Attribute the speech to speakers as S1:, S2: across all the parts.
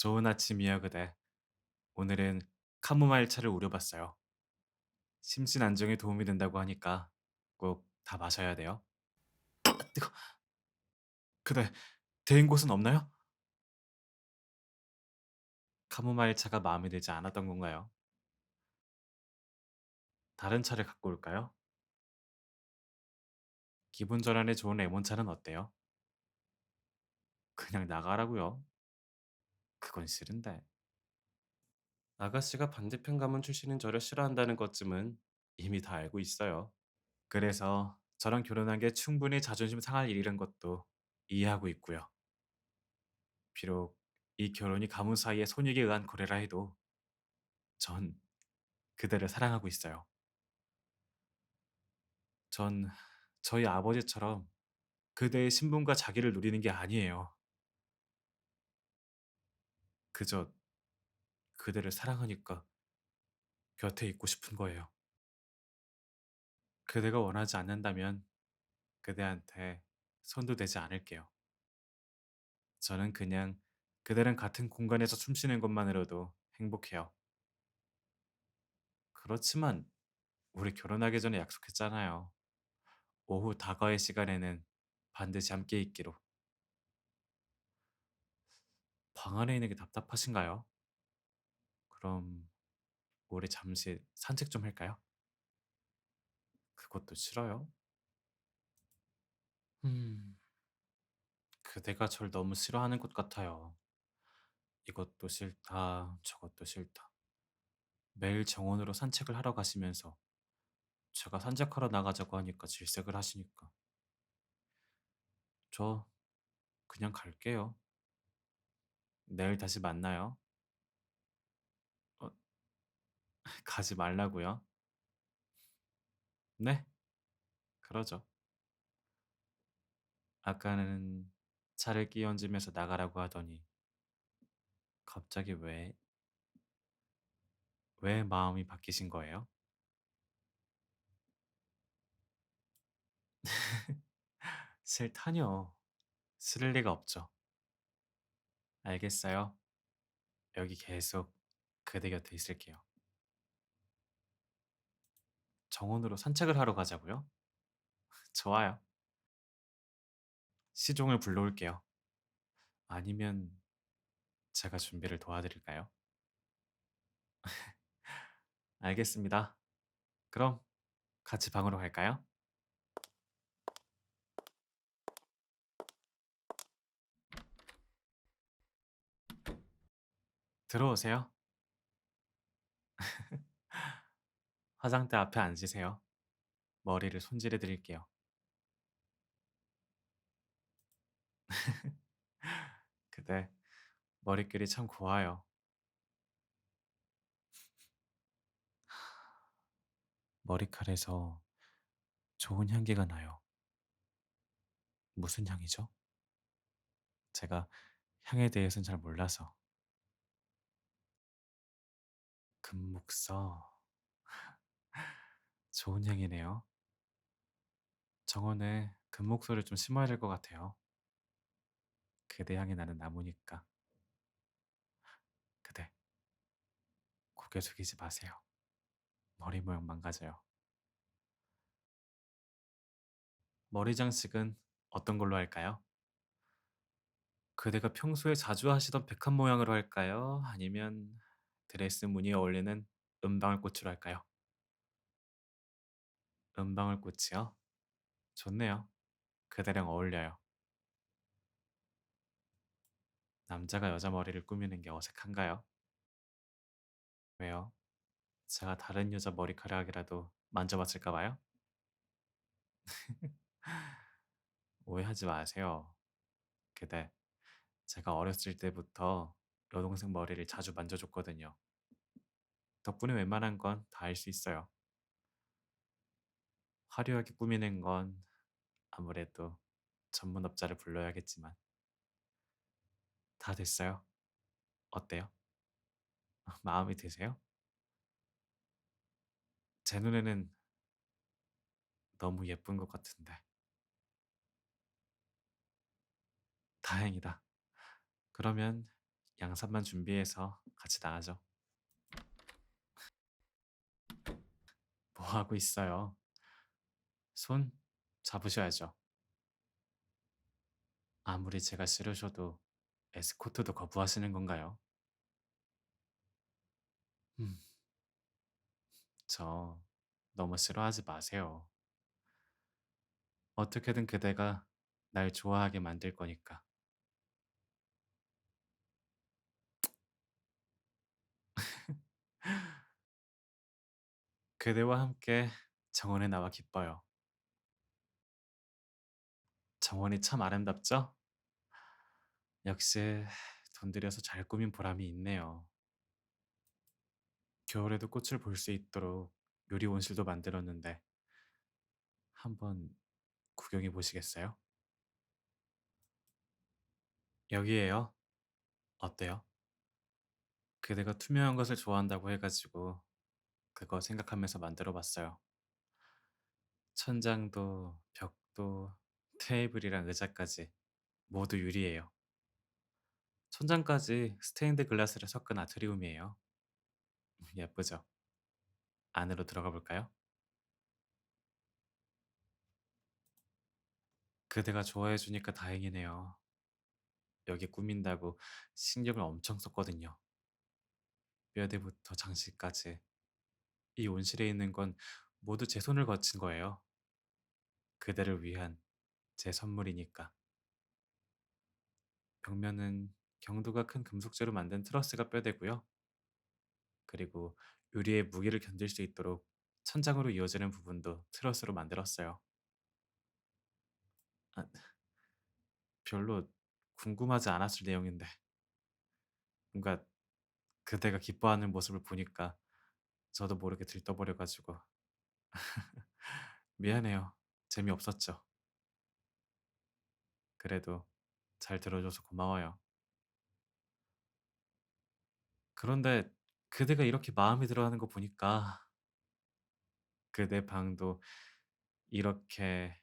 S1: 좋은 아침이야, 그대. 오늘은 카모마일 차를 우려봤어요. 심신 안정에 도움이 된다고 하니까 꼭 다 마셔야 돼요. 아, 뜨거. 그대 데인 곳은 없나요? 카모마일 차가 마음에 들지 않았던 건가요? 다른 차를 갖고 올까요? 기분 전환에 좋은 레몬차는 어때요? 그냥 나가라고요. 그건 싫은데. 아가씨가 반대편 가문 출신인 저를 싫어한다는 것쯤은 이미 다 알고 있어요. 그래서 저랑 결혼한 게 충분히 자존심 상할 일이란 것도 이해하고 있고요. 비록 이 결혼이 가문 사이의 손익에 의한 거래라 해도 전 그대를 사랑하고 있어요. 전 저희 아버지처럼 그대의 신분과 자기를 누리는 게 아니에요. 그저 그대를 사랑하니까 곁에 있고 싶은 거예요. 그대가 원하지 않는다면 그대한테 손도 대지 않을게요. 저는 그냥 그대랑 같은 공간에서 숨쉬는 것만으로도 행복해요. 그렇지만 우리 결혼하기 전에 약속했잖아요. 오후 다과의 시간에는 반드시 함께 있기로. 방 안에 있는 게 답답하신가요? 그럼 우리 잠시 산책 좀 할까요? 그것도 싫어요? 음, 그대가 절 너무 싫어하는 것 같아요. 이것도 싫다, 저것도 싫다. 매일 정원으로 산책을 하러 가시면서 제가 산책하러 나가자고 하니까 질색을 하시니까. 저 그냥 갈게요. 내일 다시 만나요. 어, 가지 말라고요? 네, 그러죠. 아까는 차를 끼얹으면서 나가라고 하더니 갑자기 왜, 왜 마음이 바뀌신 거예요? 싫다뇨. 싫을 리가 없죠. 알겠어요. 여기 계속 그대 곁에 있을게요. 정원으로 산책을 하러 가자고요? 좋아요. 시종을 불러올게요. 아니면 제가 준비를 도와드릴까요? 알겠습니다. 그럼 같이 방으로 갈까요? 들어오세요. 화장대 앞에 앉으세요. 머리를 손질해 드릴게요. 그대 머릿결이 참 고와요. 머리칼에서 좋은 향기가 나요. 무슨 향이죠? 제가 향에 대해서는 잘 몰라서. 금목서. 좋은 향이네요. 정원에 금목서를 좀 심어야 될 것 같아요. 그대 향이 나는 나무니까. 그대, 고개 숙이지 마세요. 머리 모양 망가져요. 머리 장식은 어떤 걸로 할까요? 그대가 평소에 자주 하시던 백합 모양으로 할까요? 아니면 드레스 무늬에 어울리는 은방울 꽃으로 할까요? 은방울 꽃이요? 좋네요. 그대랑 어울려요. 남자가 여자 머리를 꾸미는 게 어색한가요? 왜요? 제가 다른 여자 머리카락이라도 만져봤을까 봐요? 오해하지 마세요. 그대, 제가 어렸을 때부터 여동생 머리를 자주 만져줬거든요. 덕분에 웬만한 건다할수 있어요. 화려하게 꾸미는 건 아무래도 전문업자를 불러야겠지만. 다 됐어요. 어때요? 마음에 드세요? 제 눈에는 너무 예쁜 것 같은데. 다행이다. 그러면 양산만 준비해서 같이 나가죠. 뭐 하고 있어요? 손 잡으셔야죠. 아무리 제가 싫으셔도 에스코트도 거부하시는 건가요? 음, 저 너무 싫어하지 마세요. 어떻게든 그대가 날 좋아하게 만들 거니까. 그대와 함께 정원에 나와 기뻐요. 정원이 참 아름답죠? 역시 돈 들여서 잘 꾸민 보람이 있네요. 겨울에도 꽃을 볼 수 있도록 요리 온실도 만들었는데 한번 구경해 보시겠어요? 여기에요. 어때요? 그대가 투명한 것을 좋아한다고 해가지고 그거 생각하면서 만들어 봤어요. 천장도, 벽도, 테이블이랑 의자까지 모두 유리예요. 천장까지 스테인드 글라스를 섞은 아트리움이에요. 예쁘죠? 안으로 들어가 볼까요? 그대가 좋아해 주니까 다행이네요. 여기 꾸민다고 신경을 엄청 썼거든요. 뼈대부터 장식까지. 이 온실에 있는 건 모두 제 손을 거친 거예요. 그대를 위한 제 선물이니까. 벽면은 경도가 큰 금속재로 만든 트러스가 뼈대고요. 그리고 유리의 무게를 견딜 수 있도록 천장으로 이어지는 부분도 트러스로 만들었어요. 아, 별로 궁금하지 않았을 내용인데 뭔가 그대가 기뻐하는 모습을 보니까 저도 모르게 들떠버려 가지고 미안해요. 재미없었죠. 그래도 잘 들어줘서 고마워요. 그런데 그대가 이렇게 마음에 들어하는 거 보니까 그대 방도 이렇게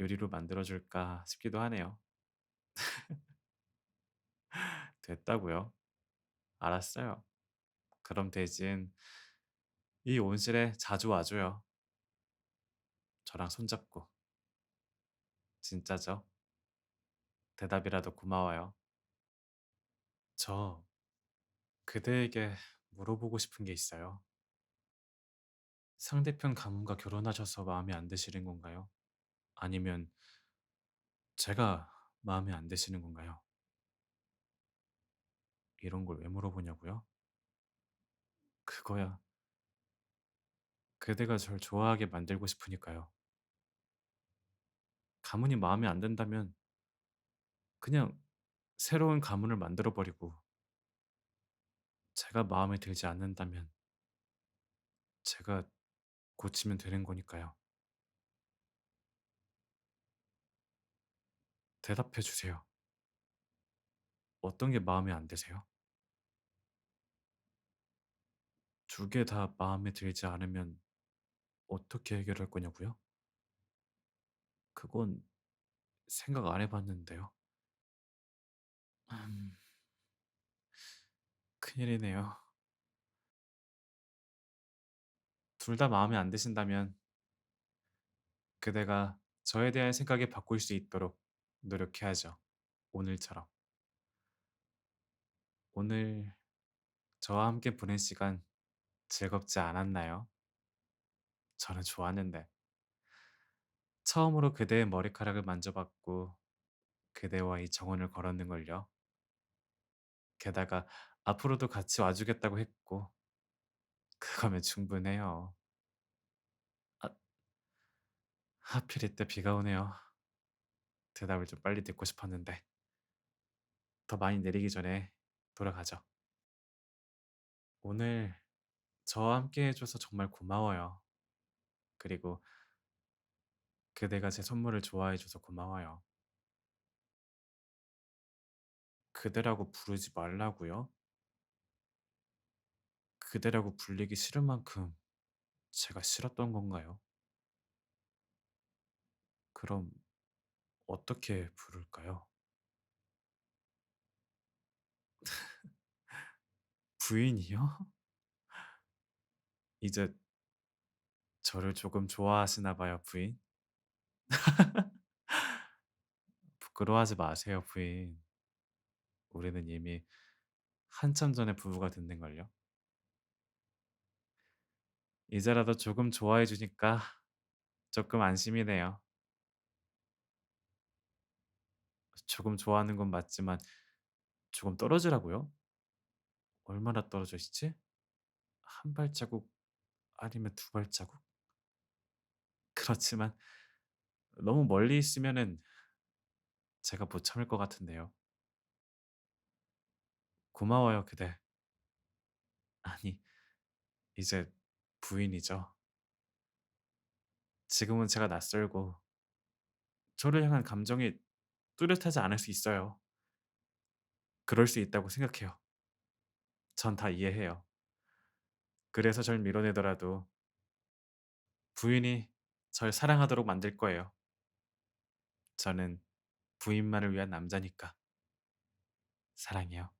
S1: 요리로 만들어줄까 싶기도 하네요. 됐다고요? 알았어요. 그럼 대신 이 온실에 자주 와줘요. 저랑 손잡고. 진짜죠? 대답이라도 고마워요. 저 그대에게 물어보고 싶은 게 있어요. 상대편 가문과 결혼하셔서 마음에 안 드시는 건가요? 아니면 제가 마음에 안 드시는 건가요? 이런 걸 왜 물어보냐고요? 그거야 그대가 절 좋아하게 만들고 싶으니까요. 가문이 마음에 안 든다면 그냥 새로운 가문을 만들어 버리고 제가 마음에 들지 않는다면 제가 고치면 되는 거니까요. 대답해 주세요. 어떤 게 마음에 안 드세요? 두 개 다 마음에 들지 않으면 어떻게 해결할 거냐고요? 그건 생각 안 해봤는데요. 음, 큰일이네요. 둘 다 마음에 안 드신다면 그대가 저에 대한 생각이 바꿀 수 있도록 노력해야죠. 오늘처럼. 오늘 저와 함께 보낸 시간 즐겁지 않았나요? 저는 좋았는데. 처음으로 그대의 머리카락을 만져봤고 그대와 이 정원을 걸었는 걸요. 게다가 앞으로도 같이 와주겠다고 했고 그거면 충분해요. 아, 하필 이때 비가 오네요. 대답을 좀 빨리 듣고 싶었는데 더 많이 내리기 전에 돌아가죠. 오늘 저와 함께 해줘서 정말 고마워요. 그리고 그대가 제 선물을 좋아해줘서 고마워요. 그대라고 부르지 말라고요? 그대라고 불리기 싫은 만큼 제가 싫었던 건가요? 그럼 어떻게 부를까요? 부인이요? 이제 저를 조금 좋아하시나 봐요, 부인. 부끄러워하지 마세요, 부인. 우리는 이미 한참 전에 부부가 됐는 걸요. 이제라도 조금 좋아해 주니까 조금 안심이네요. 조금 좋아하는 건 맞지만 조금 떨어지라고요? 얼마나 떨어져 있지? 한 발자국 아니면 두 발자국? 그렇지만 너무 멀리 있으면은 제가 못 참을 것 같은데요. 고마워요, 그대. 아니, 이제 부인이죠. 지금은 제가 낯설고 저를 향한 감정이 뚜렷하지 않을 수 있어요. 그럴 수 있다고 생각해요. 전 다 이해해요. 그래서 절 밀어내더라도 부인이 절 사랑하도록 만들 거예요. 저는 부인만을 위한 남자니까. 사랑해요.